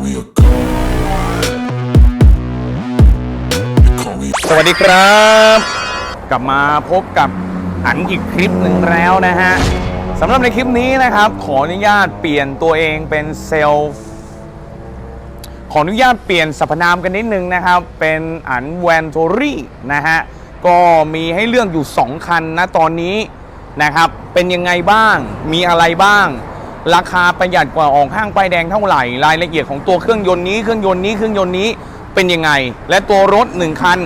สวัสดีครับ กลับมาพบกับอันอีกคลิปหนึ่งแล้วนะฮะสำหรับในคลิปนี้นะครับ ขออนุญาตเปลี่ยนตัวเองเป็นเซลล์ขออนุญาตเปลี่ยนสรรพนามกันนิดนึงนะครับ เป็นอันแวนโทรี่นะฮะ ก็มีให้เลือกอยู่ 2 คันนะตอนนี้นะครับ เป็นยังไงบ้าง มีอะไรบ้าง ราคาประหยัดกว่าออกห้างป้ายแดงเท่าไหร่ รายละเอียดของตัวเครื่องยนต์นี้เครื่องยนต์นี้เครื่องยนต์นี้เป็นยังไง และตัวรถ 1 คัน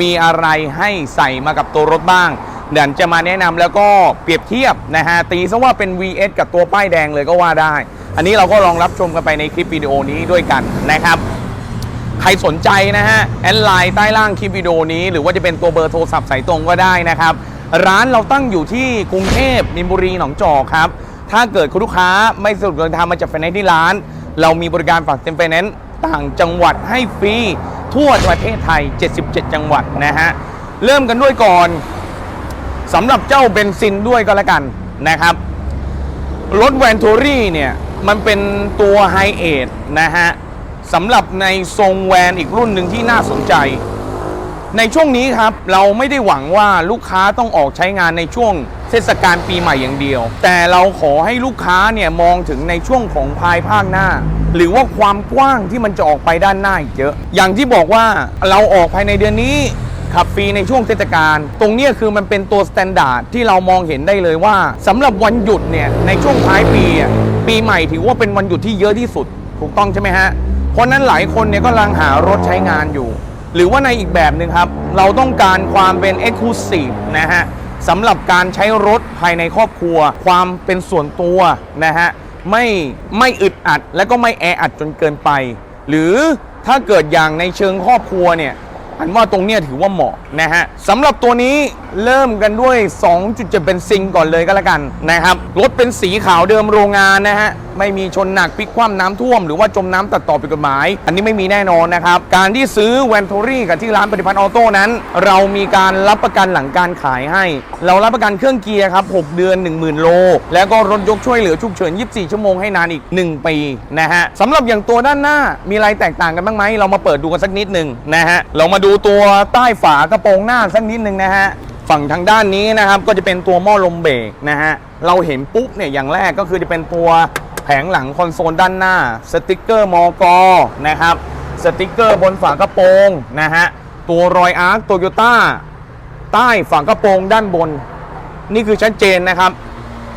มีอะไรให้ใส่มากับตัวรถบ้างเดี๋ยวจะมาแนะนำแล้วก็เปรียบเทียบนะฮะตีซะว่าเป็น VS กับตัวป้ายแดงเลยก็ว่าได้ อันนี้เราก็ลองรับชมกันไปในคลิปวิดีโอนี้ด้วยกันนะครับใครสนใจนะฮะแอดไลน์ใต้ล่างคลิปวิดีโอนี้ หรือว่าจะเป็นตัวเบอร์โทรศัพท์สายตรงก็ได้นะครับ ร้านเราตั้งอยู่ที่กรุงเทพมินบุรีหนองจอกครับ ถ้าเกิดคุณลูกค้าไม่สะดวกเดินทางมาจากไฟแนนซ์ที่ร้าน เรามีบริการฝากเต็มไฟแนนซ์ต่างจังหวัดให้ฟรีทั่วประเทศไทย 77 จังหวัดนะฮะ เริ่มกันด้วยก่อนสำหรับเจ้าเบนซินด้วยก็แล้วกันนะครับ รถแวนทูรี่เนี่ยมันเป็นตัวไฮเอทนะฮะสำหรับในทรงแวนอีกรุ่นหนึ่งที่น่าสนใจ ในช่วงนี้ครับ เราไม่ได้หวังว่าลูกค้าต้องออกใช้งานในช่วง เทศกาลปีใหม่อย่างเดียว แต่เราขอให้ลูกค้าเนี่ยมองถึงในช่วงของภายภาคหน้า หรือว่าความกว้างที่มันจะออกไปด้านหน้าอีกเยอะ อย่างที่บอกว่าเราออกภายในเดือนนี้ขับฟรีในช่วงเทศกาลตรงนี้คือมันเป็นตัวสแตนดาร์ดที่เรามองเห็นได้เลยว่าสำหรับวันหยุดเนี่ยในช่วงท้ายปีปีใหม่ถือว่าเป็นวันหยุดที่เยอะที่สุด ถูกต้องใช่ไหมฮะ เพราะนั้นหลายคนเนี่ยก็กำลังหารถใช้งานอยู่ หรือว่าในอีกแบบหนึ่งครับ เราต้องการความเป็น e x c l u s i v e นะฮะ สำหรับการใช้รถภายในครอบครัว ความเป็นส่วนตัวนะฮะไม่ไม่อึดอัด และก็ไม่แออัดจนเกินไป หรือถ้าเกิดอย่างในเชิงครอบครัวเนี่ยอันว่าตรงเนี้ยถือว่าเหมาะนะฮะสำหรับตัวนี้เริ่มกันด้วย 2.7 เป็นซิงก่อนเลยก็แล้วกันนะครับ รถเป็นสีขาวเดิมโรงงานนะฮะ ไม่มีชนหนักพลิกคว่ำน้ำท่วม หรือว่าจมน้ำตัดต่อผิดกฎหมาย อันนี้ไม่มีแน่นอนนะครับ การที่ซื้อแวนโทรี่กับที่ร้านปฏิพันธ์ออโต้นั้น เรามีการรับประกันหลังการขายให้ เรารับประกันเครื่องเกียร์ครับ 6 เดือน 10,000 โล แล้วก็รถยกช่วยเหลือฉุกเฉิน 24 ชั่วโมงให้นานอีก 1 ปีนะฮะสำหรับอย่างตัวด้านหน้ามีอะไรแตกต่างกันบ้างไหมเรามาเปิดดูกันสักนิดหนึ่งนะฮะเรามาดูตัวใต้ฝากระโปรงหน้าสักนิดหนึ่งนะฮะฝั่งทางด้านนี้นะครับก็จะเป็นตัวหม้อลมเบรกนะฮะเราเห็นปุ๊บเนี่ยอย่างแรกก็คือจะเป็นตัวแผงหลังคอนโซลด้านหน้าสติกเกอร์มอกอนะครับสติกเกอร์บนฝากระโปรงนะฮะตัวรอยอาร์คโตโยต้าใต้ฝากระโปรงด้านบน นี่คือชัดเจนนะครับ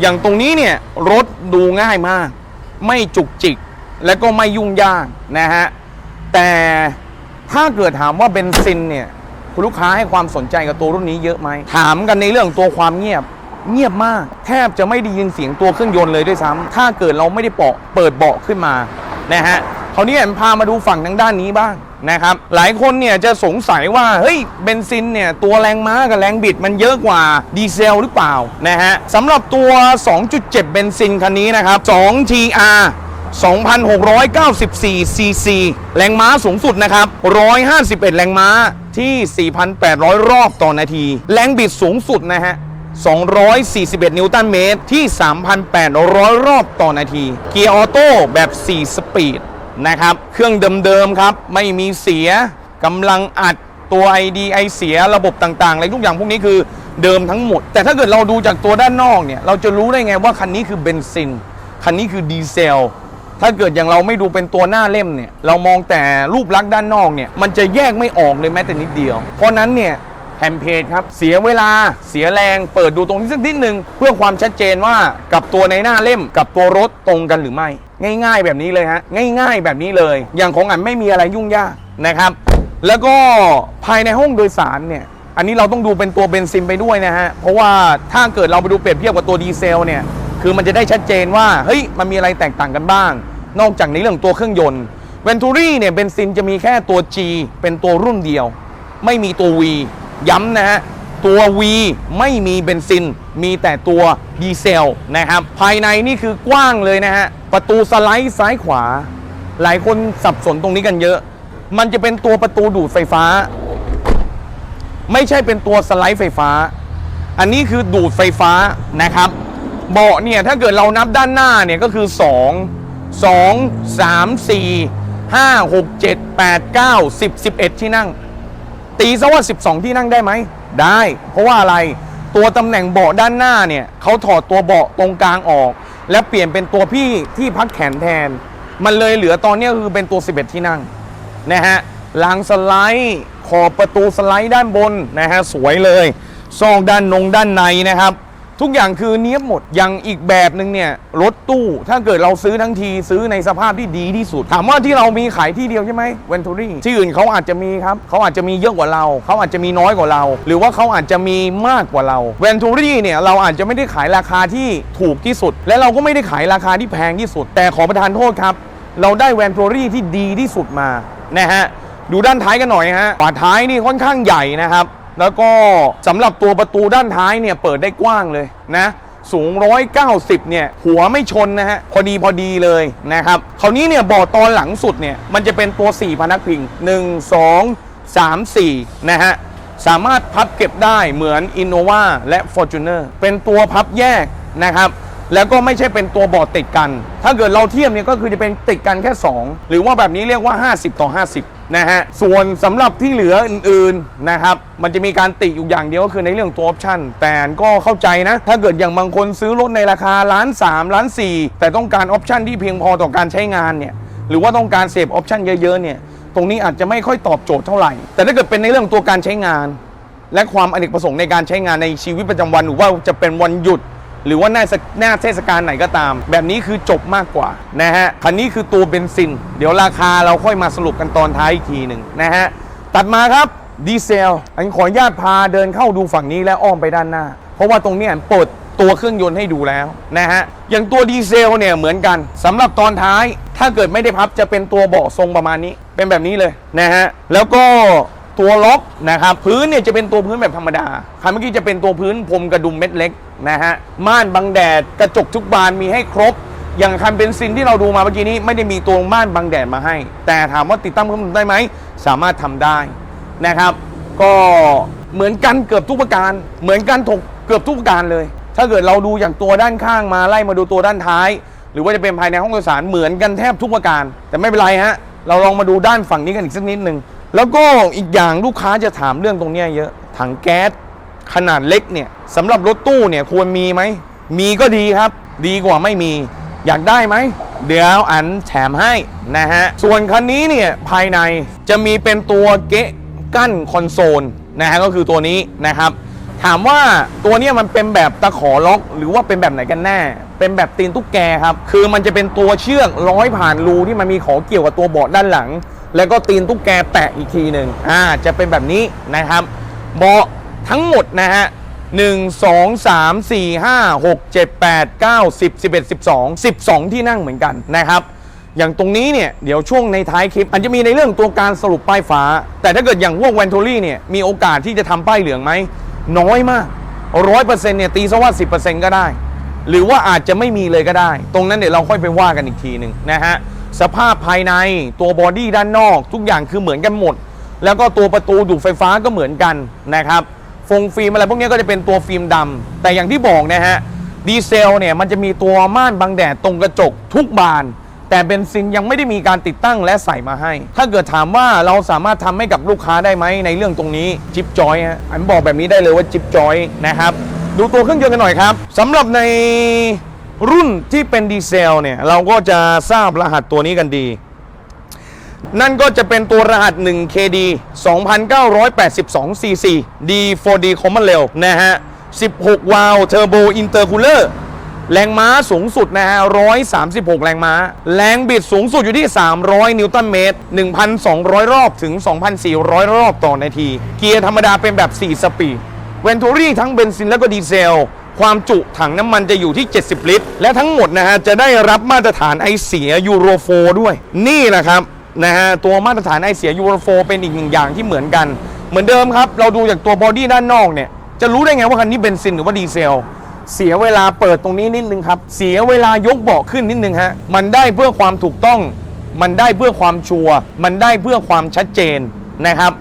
อย่างตรงนี้เนี่ยรถดูง่ายมาก ไม่จุกจิกและก็ไม่ยุ่งยากนะฮะแต่ถ้าเกิดถามว่าเบนซินเนี่ย คุณลูกค้าให้ความสนใจกับตัวรุ่นนี้เยอะไหม ถามกันในเรื่องตัวความเงียบ เงียบมาก แทบจะไม่ได้ยินเสียงตัวเครื่องยนต์เลยด้วยซ้ำถ้าเกิดเราไม่ได้เปาะเปิดเบาะขึ้นมานะฮะคราวนี้ผมพามาดูฝั่งทางด้านนี้บ้างนะครับ หลายคนเนี่ยจะสงสัยว่าเฮ้ยเบนซินเนี่ยตัวแรงม้ากับแรงบิดมันเยอะกว่าดีเซลหรือเปล่านะฮะสำหรับตัว 2.7 เบนซินคันนี้นะครับ 2 TR 2,694ซีซีแรงม้าสูงสุดนะครับ 151 แรงม้า ที่ 4,800 รอบต่อนาที แรงบิดสูงสุดนะฮะ 241 นิวตันเมตรที่ 3,800 รอบต่อนาที เกียร์ออโต้แบบ 4 สปีดนะครับ เครื่องเดิมๆครับ ไม่มีเสียกำลังอัดตัว IDI เสียระบบต่างๆอะไรทุกอย่างพวกนี้คือเดิมทั้งหมด แต่ถ้าเกิดเราดูจากตัวด้านนอกเนี่ย เราจะรู้ได้ไงว่าคันนี้คือเบนซิน คันนี้คือดีเซล ถ้าเกิดอย่างเราไม่ดูเป็นตัวหน้าเล่มเนี่ยเรามองแต่รูปลักษณ์ด้านนอกเนี่ยมันจะแยกไม่ออกเลยแม้แต่นิดเดียว เพราะนั้นเนี่ยแผ่นเพจครับเสียเวลาเสียแรงเปิดดูตรงนี้สักนิดนึงเพื่อความชัดเจนว่ากับตัวในหน้าเล่มกับตัวรถตรงกันหรือไม่ ง่าย ๆ แบบนี้เลยฮะง่าย ๆ แบบนี้เลย อย่างของอันไม่มีอะไรยุ่งยากนะครับ แล้วก็ภายในห้องโดยสารเนี่ยอันนี้เราต้องดูเป็นตัวเบนซินไปด้วยนะฮะเพราะว่าถ้าเกิดเราไปดูเปรียบเทียบกับตัวดีเซลเนี่ยคือมันจะได้ชัดเจนว่าเฮ้ยมันมีอะไรแตกต่างกันบ้าง นอกจากในเรื่องตัวเครื่องยนต์เวนทูรี่เนี่ยเบนซินจะมีแค่ตัว G เป็นตัวรุ่นเดียว ไม่มีตัว V ย้ำนะฮะ ตัว V ไม่มีเบนซิน มีแต่ตัวดีเซลนะครับ ภายในนี่คือกว้างเลยนะฮะ ประตูสไลด์ซ้ายขวา หลายคนสับสนตรงนี้กันเยอะ มันจะเป็นตัวประตูดูดไฟฟ้า ไม่ใช่เป็นตัวสไลด์ไฟฟ้า อันนี้คือดูดไฟฟ้านะครับ เบาะเนี่ยถ้าเกิดเรานับด้านหน้าเนี่ยก็คือ 2 2 3 4 5 6 7 8 9 10 11 ที่นั่ง ตีซะว่า 12 ที่นั่งได้ไหม ได้ เพราะว่าอะไรตัวตำแหน่งเบาะด้านหน้าเนี่ยเขาถอดตัวเบาะตรงกลางออก และเปลี่ยนเป็นตัวพี่ที่พักแขนแทน มันเลยเหลือตอนนี้คือเป็นตัว 11 ที่นั่งนะฮะรางสไลด์ขอบประตูสไลด์ด้านบนนะฮะสวยเลยซองด้านนงด้านในนะครับ ทุกอย่างคือเนี้ยบหมดอย่างอีกแบบหนึ่งเนี่ยรถตู้ถ้าเกิดเราซื้อทั้งทีซื้อในสภาพที่ดีที่สุด ถามว่าที่เรามีขายที่เดียวใช่ไหมเวนทูรี่ที่อื่นเขาอาจจะมีครับเขาอาจจะมีเยอะกว่าเราเขาอาจจะมีน้อยกว่าเรา หรือว่าเขาอาจจะมีมากกว่าเราเวนทูรี่เนี่ยเราอาจจะไม่ได้ขายราคาที่ถูกที่สุด และเราก็ไม่ได้ขายราคาที่แพงที่สุด แต่ขอประทานโทษครับ เราได้แวนทูรี่ที่ดีที่สุดมานะฮะดูด้านท้ายกันหน่อยฮะฝาท้ายนี่ค่อนข้างใหญ่นะครับ แล้วก็สำหรับตัวประตูด้านท้ายเนี่ยเปิดได้กว้างเลยนะสูง 190 เนี่ย หัวไม่ชนนะฮะ พอดีพอดีเลยนะครับ คราวนี้เนี่ยบาะตอนหลังสุดเนี่ย มันจะเป็นตัว 4 พนักพิง 1 2 3 4 นะฮะ สามารถพับเก็บได้เหมือน Innova และ Fortuner เป็นตัวพับแยกนะครับ แล้วก็ไม่ใช่เป็นตัวบอร์ดติดกัน ถ้าเกิดเราเทียบเนี่ยก็คือจะเป็นติดกันแค่ 2 หรือว่าแบบนี้เรียกว่า 50 ต่อ 50 นะฮะ ส่วนสำหรับที่เหลืออื่นๆนะครับ มันจะมีการติอยู่อย่างเดียวก็คือในเรื่องตัวออปชั่น แต่ก็เข้าใจนะ ถ้าเกิดอย่างบางคนซื้อรถในราคาล้าน3ล้าน4 แต่ต้องการออปชั่นที่เพียงพอต่อการใช้งานเนี่ย หรือว่าต้องการเสพออปชั่นเยอะๆเนี่ย ตรงนี้อาจจะไม่ค่อยตอบโจทย์เท่าไหร่ แต่ถ้าเกิดเป็นในเรื่องตัวการใช้งาน และความอเนกประสงค์ในการใช้งานในชีวิตประจำวันหรือว่าจะเป็นวันหยุด หรือว่าหน้าหน้าเทศกาลไหนก็ตาม แบบนี้คือจบมากกว่านะฮะคันนี้คือตัวเบนซิน เดี๋ยวราคาเราค่อยมาสรุปกันตอนท้ายอีกทีหนึ่งนะฮะตัดมาครับดีเซลอันขออนุญาตพาเดินเข้าดูฝั่งนี้แล้วอ้อมไปด้านหน้า เพราะว่าตรงนี้เปิดตัวเครื่องยนต์ให้ดูแล้วนะฮะอย่างตัวดีเซลเนี่ยเหมือนกันสำหรับตอนท้าย ถ้าเกิดไม่ได้พับจะเป็นตัวเบาะทรงประมาณนี้ เป็นแบบนี้เลยนะฮะแล้วก็ตัวล็อกนะครับพื้นเนี่ยจะเป็นตัวพื้นแบบธรรมดาคันเมื่อกี้จะเป็นตัวพื้นพรมกระดุมเม็ดเล็ก นะฮะม่านบังแดดกระจกทุกบานมีให้ครบ อย่างคันเบนซินที่เราดูมาเมื่อกี้นี้ไม่ได้มีตัวม่านบังแดดมาให้ แต่ถามว่าติดตั้งเพิ่มเติมได้ไหมสามารถทำได้นะครับ ก็เหมือนกันเกือบทุกประการ เหมือนกันถกเกือบทุกประการเลย ถ้าเกิดเราดูอย่างตัวด้านข้างมาไล่มาดูตัวด้านท้าย หรือว่าจะเป็นภายในห้องโดยสารเหมือนกันแทบทุกประการ แต่ไม่เป็นไรฮะเราลองมาดูด้านฝั่งนี้กันอีกสักนิดหนึ่งแล้วก็อีกอย่างลูกค้าจะถามเรื่องตรงนี้เยอะถังแก๊ส ขนาดเล็กเนี่ยสำหรับรถตู้เนี่ยควรมีไหม มีก็ดีครับ ดีกว่าไม่มี อยากได้ไหม เดี๋ยวอันแถมให้นะฮะ ส่วนคันนี้เนี่ยภายในจะมีเป็นตัวเกะกั้นคอนโซลนะฮะก็คือตัวนี้นะครับ ถามว่าตัวนี้มันเป็นแบบตะขอล็อก หรือว่าเป็นแบบไหนกันแน่ เป็นแบบตีนตุ๊กแกครับ คือมันจะเป็นตัวเชือกร้อยผ่านรูที่มันมีขอเกี่ยวกับตัวเบาะด้านหลัง แล้วก็ตีนตุ๊กแกแปะอีกทีหนึ่งอ่าจะเป็นแบบนี้นะครับ เบาะ ทั้งหมดนะฮะ1 2 3 4 5 6 7 8 9 10 11 12 12ที่นั่งเหมือนกันนะครับ อย่างตรงนี้เนี่ย เดี๋ยวช่วงในท้ายคลิปอาจจะมีในเรื่องตัวการสรุปป้ายฟ้า แต่ถ้าเกิดอย่างพวกแวนทูรี่เนี่ย มีโอกาสที่จะทำป้ายเหลืองไหม น้อยมากร้อยเปอร์เซ็นต์เนี่ย ตีซะว่าสิบเปอร์เซ็นต์ก็ได้ หรือว่าอาจจะไม่มีเลยก็ได้ ตรงนั้นเดี๋ยวเราค่อยไปว่ากันอีกทีหนึ่งนะฮะสภาพภายในตัวบอดี้ด้านนอก ทุกอย่างคือเหมือนกันหมด แล้วก็ตัวประตูดูดไฟฟ้าก็เหมือนกันนะครับ ฟงฟิล์มอะไรพวกนี้ก็จะเป็นตัวฟิล์มดำแต่อย่างที่บอกนะฮะดีเซลเนี่ยมันจะมีตัวม่านบังแดดตรงกระจกทุกบาน แต่เบนซินยังไม่ได้มีการติดตั้งและใส่มาให้ ถ้าเกิดถามว่าเราสามารถทำให้กับลูกค้าได้ไหมในเรื่องตรงนี้จิ๊บจอยฮะอันบอกแบบนี้ได้เลยว่าจิ๊บจอยนะครับดูตัวเครื่องยนต์กันหน่อยครับสำหรับในรุ่นที่เป็นดีเซลเนี่ยเราก็จะทราบรหัสตัวนี้กันดี นั่นก็จะเป็นตัวรหัส 1KD 2982 cc D4D Common Rail นะฮะ 16 วาล์วเทอร์โบอินเตอร์คูลเลอร์แรงม้าสูงสุดนะฮะ 136 แรงม้า แรงบิดสูงสุดอยู่ที่ 300 นิวตันเมตร 1,200 รอบถึง 2,400 รอบต่อนาที เกียร์ธรรมดาเป็นแบบ 4 สปีด เวนทูรี่ทั้งเบนซินและก็ดีเซล ความจุถังน้ำมันจะอยู่ที่ 70 ลิตร และทั้งหมดนะฮะ จะได้รับมาตรฐานไอเสียยูโรโฟด้วย นี่แหละครับ นะฮะตัวมาตรฐานไอเสียยูโรโฟเป็นอีกหนึ่งอย่างที่เหมือนกัน เหมือนเดิมครับ เราดูจากตัวบอดี้ด้านนอกเนี่ย จะรู้ได้ไงว่าคันนี้เบนซินหรือว่าดีเซล เสียเวลาเปิดตรงนี้นิดนึงครับ เสียเวลายกเบาะขึ้นนิดนึงฮะ มันได้เพื่อความถูกต้อง มันได้เพื่อความชัวร์ มันได้เพื่อความชัดเจนนะครับ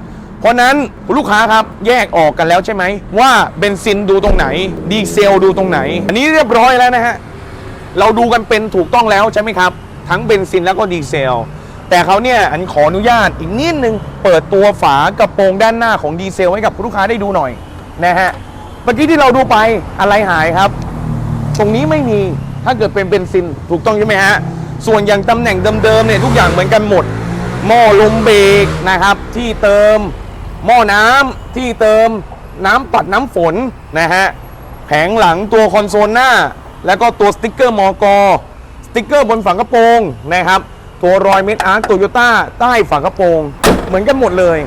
เพราะนั้นลูกค้าครับแยกออกกันแล้วใช่ไหมว่าเบนซินดูตรงไหน ดีเซลดูตรงไหน อันนี้เรียบร้อยแล้วนะฮะ เราดูกันเป็นถูกต้องแล้วใช่ไหมครับ ทั้งเบนซินแล้วก็ดีเซล แต่เขาเนี่ยอันขออนุญาตอีกนิดนึง เปิดตัวฝากระโปรงด้านหน้าของดีเซลให้กับลูกค้าได้ดูหน่อยนะฮะเมื่อกี้ที่เราดูไปอะไรหายครับ ตรงนี้ไม่มีถ้าเกิดเป็นเบนซินถูกต้องใช่ไหมฮะส่วนอย่างตำแหน่งเดิมๆเนี่ยทุกอย่างเหมือนกันหมด หม้อลมเบรกนะครับ ที่เติม หม้อน้ำที่เติมน้ำปัดน้ำฝนนะฮะแผงหลังตัวคอนโซลหน้า แล้วก็ตัวสติ๊กเกอร์มอกสติ๊กเกอร์บนฝากระโปรงนะครับ ตัวรอยเมดอาร์ตโตโยต้าใต้ฝากระโปรง เหมือนกันหมดเลย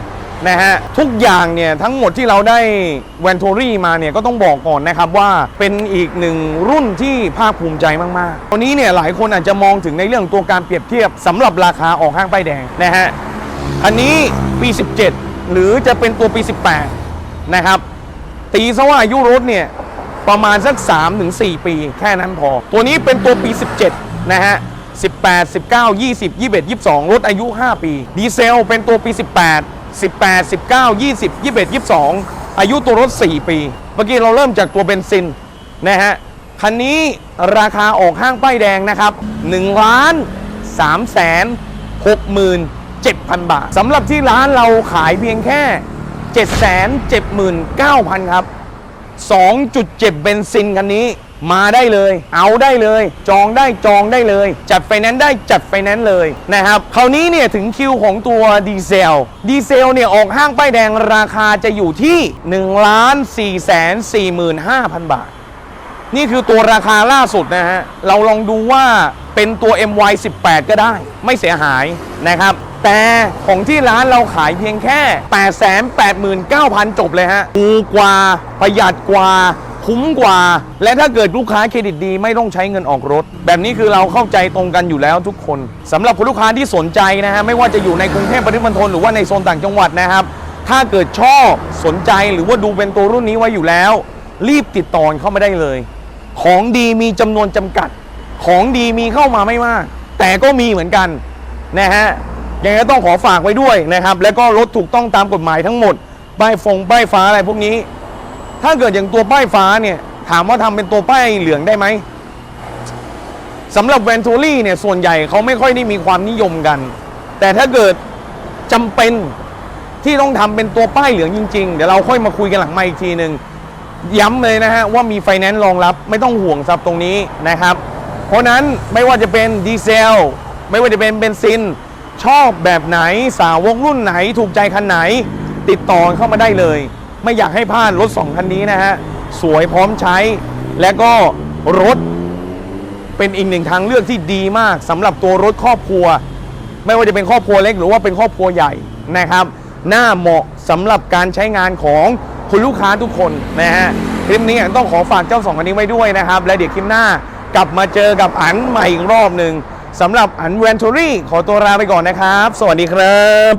นะฮะทุกอย่างเนี่ยทั้งหมดที่เราได้แวนโทรี่มาเนี่ยก็ต้องบอกก่อนนะครับว่าเป็นอีกหนึ่งรุ่นที่ภาคภูมิใจมากๆวันนี้เนี่ยหลายคนอาจจะมองถึงในเรื่องตัวการเปรียบเทียบสำหรับราคาออกห้างป้ายแดงนะฮะอันนี้ปี 17 หรือจะเป็นตัวปี 18 นะครับ ตีซะว่าอายุรถเนี่ยประมาณสัก 3-4 ปี แค่นั้นพอ ตัวนี้เป็นตัวปี 17 นะฮะ 18 19 20 21 22 รถอายุ 5 ปี ดีเซลเป็นตัวปี 18 18 19 20 21 22 อายุตัวรถ 4 ปี เมื่อกี้เราเริ่มจากตัวเบนซินนะฮะ คันนี้ราคาออกห้างป้ายแดงนะครับ1ล้าน3แสน6หมื่น7,000 บาทสำหรับที่ร้านเราขายเพียงแค่ 779,000 ครับ 2.7 เบนซินคันนี้ มาได้เลย เอาได้เลย จองได้จองได้เลย จัดไฟแนนซ์ได้จัดไฟแนนซ์เลยนะครับคราวนี้เนี่ยถึงคิวของตัวดีเซลดีเซลเนี่ยออกห้างป้ายแดงราคาจะอยู่ที่1ล้าน4แสน45,000บาท นี่คือตัวราคาล่าสุดนะฮะ เราลองดูว่าเป็นตัว MY18 ก็ได้ ไม่เสียหายนะครับแต่ของที่ร้านเราขายเพียงแค่ 889,000 จบเลยฮะถูกกว่าประหยัดกว่า คุ้มกว่า และถ้าเกิดลูกค้าเครดิตดีไม่ต้องใช้เงินออกรถ แบบนี้คือเราเข้าใจตรงกันอยู่แล้วทุกคนสำหรับคุณลูกค้าที่สนใจนะฮะไม่ว่าจะอยู่ในกรุงเทพปริมณฑลหรือว่าในโซนต่างจังหวัดนะครับ ถ้าเกิดชอบสนใจหรือว่าดูเป็นตัวรุ่นนี้ไว้อยู่แล้ว รีบติดต่อเข้ามาได้เลย ของดีมีจำนวนจำกัด ของดีมีเข้ามาไม่มาก แต่ก็มีเหมือนกันนะฮะยังไงต้องขอฝากไว้ด้วยนะครับ แล้วก็รถถูกต้องตามกฎหมายทั้งหมดป้ายฟงป้ายฟ้าอะไรพวกนี้ ถ้าเกิดอย่างตัวป้ายฟ้าเนี่ย ถามว่าทำเป็นตัวป้ายเหลืองได้ไหมสำหรับแวนทูรี่เนี่ยส่วนใหญ่เขาไม่ค่อยได้มีความนิยมกัน แต่ถ้าเกิดจำเป็นที่ต้องทำเป็นตัวป้ายเหลืองจริง ๆ เดี๋ยวเราค่อยมาคุยกันหลังไมาอีกทีหนึ่งย้ำเลยนะฮะว่ามีไฟแนนซ์รองรับไม่ต้องห่วงซับตรงนี้นะครับ เพราะนั้นไม่ว่าจะเป็นดีเซลไม่ว่าจะเป็นเบนซิน ชอบแบบไหนสาวกรุ่นไหน ถูกใจคันไหน ติดต่อเข้ามาได้เลย ไม่อยากให้พลาดรถ 2 คันนี้นะฮะ สวยพร้อมใช้ และก็รถเป็นอีกหนึ่งทางเลือกที่ดีมากสำหรับตัวรถครอบครัว ไม่ว่าจะเป็นครอบครัวเล็กหรือว่าเป็นครอบครัวใหญ่นะครับน่าเหมาะสำหรับการใช้งานของคุณลูกค้าทุกคนนะฮะคลิปนี้ต้องขอฝากเจ้าสองคันนี้ไว้ด้วยนะครับ และเดี๋ยวคลิปหน้ากลับมาเจอกับอันใหม่อีกรอบหนึ่งสำหรับอันแวนทูรี่ขอตัวลาไปก่อนนะครับ สวัสดีครับ